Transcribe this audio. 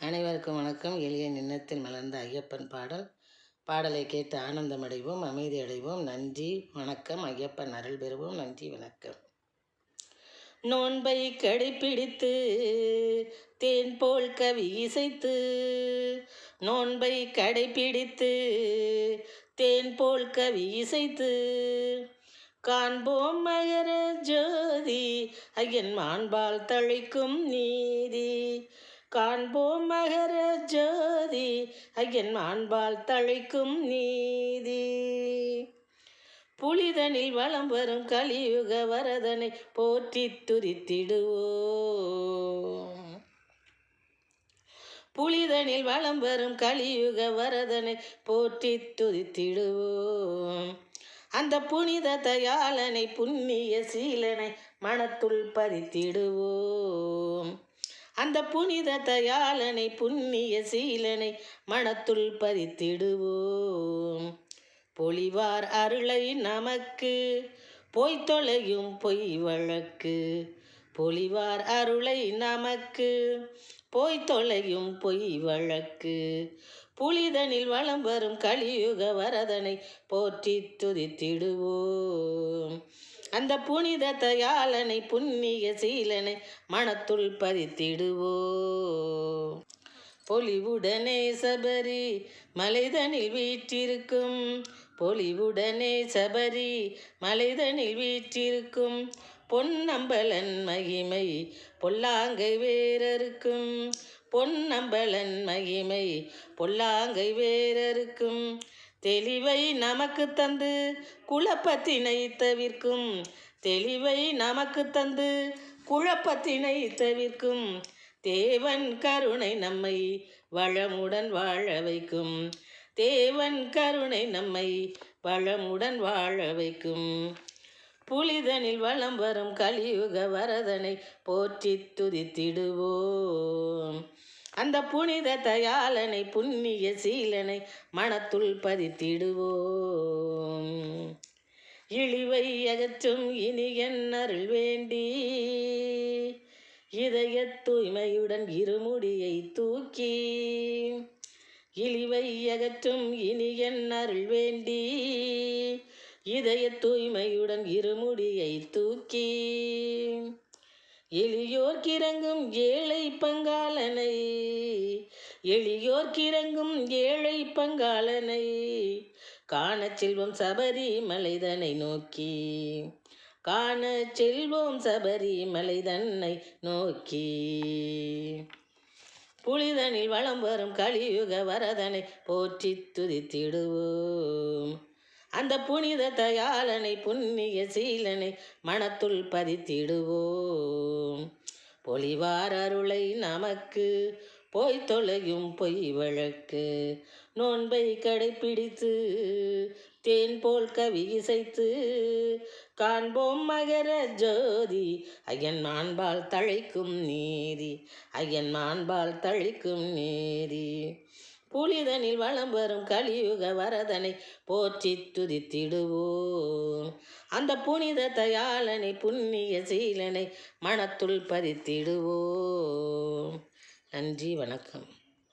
அனைவருக்கும் வணக்கம். எளிய நின்னத்தில் மலர்ந்த ஐயப்பன் பாடல். பாடலை கேட்டு ஆனந்தமடைவோம் அமைதி அடைவோம் நன்றி வணக்கம். ஐயப்பன் அருள் பெறுவோம். நன்றி வணக்கம். நோன்பை கடைப்பிடித்து தேன் போல் கவி இசைத்து நோன்பை கடைப்பிடித்து தேன் போல் கவி இசைத்து காண்போம் மகர ஜோதி ஐயன் மாண்பால் தழைக்கும் நீதி. காண்போம் மகர ஜோதி. ஐயன் மாண்பால் தழைக்கும் நீதி. புலிதனில் வளம் வரும் கலியுக வரதனை போற்றி துரித்திடுவோம். புலிதனில் வளம் வரும் கலியுக வரதனை போற்றி துதித்திடுவோம் அந்த புனித தயாலனை புண்ணிய சீலனை மனத்துள் பறித்திடுவோம் அந்த புனித தயாளனை புண்ணிய சீலனை மனத்துள் பதித்திடுவோம் பொலிவார் அருளை நமக்கு பொய் தொலையும் பொய் வழக்கு. பொலிவார் அருளை நமக்கு பொய் தொலையும் பொய் வழக்கு. புலிதனில் வளம் வரும் கலியுக வரதனை போற்றி துதித்திடுவோம். அந்த புனித தயாளனை புண்ணிய சீலனை மனத்துள் பதித்திடுவோ பொலிவுடனே சபரி மலைதனில் வீற்றிருக்கும் பொலிவுடனே சபரி மலைதனில் வீற்றிருக்கும் பொன்னம்பலன் மகிமை பொல்லாங்கை வேறருக்கும் பொன்னம்பலன் மகிமை பொல்லாங்கை வேறருக்கும் தெளிவை நமக்கு தந்து குழப்பத்தினை தவிர்க்கும். தெளிவை நமக்கு தந்து குழப்பத்தினை தவிர்க்கும். தேவன் கருணை நம்மை வளமுடன் வாழ வைக்கும். தேவன் கருணை நம்மை வளமுடன் வாழ வைக்கும். புலிதனில் வளம் வரும் கலியுக வரதனை போற்றி துதித்திடுவோம். அந்த புனித தயாளனை புண்ணிய சீலனை மனத்துள் பதித்திடுவோம். இழிவை அகற்றும் இனி என் வேண்டி இதய தூய்மையுடன் இருமுடியை தூக்கி இழிவை அகற்றும் இனி என் வேண்டி இதய தூய்மையுடன் இருமுடியை தூக்கி. எளியோர் கிறங்கும் ஏழை பங்காளனை. எளியோர் கிறங்கும் ஏழை பங்காளனை. காண செல்வம் சபரி மலைதனை நோக்கி. காண செல்வோம் சபரி மலைதன்னை நோக்கி. புலிதனில் வளம் வரும் கலியுக வரதனை போற்றி துதித்திடுவோம். அந்த புனித தயாளனை புண்ணிய சீலனை மனத்துள் பதித்திடுவோம். பொலிவார் அருளை நமக்கு போய் தொலையும் பொய் வழக்கு. நோன்பை கடைப்பிடித்து தேன் போல் கவி இசைத்து காண்போம் மகர ஜோதி. ஐயன் மாண்பால் தழைக்கும் நீதி ஐயன் மாண்பால் தழைக்கும் நீதி. புலிதனில் வளம் வரும் கலியுக வரதனை போற்றி துதித்திடுவோம். அந்த புனித தயாளனை புண்ணிய சீலனை மனத்துள் பதித்திடுவோம். நன்றி வணக்கம்.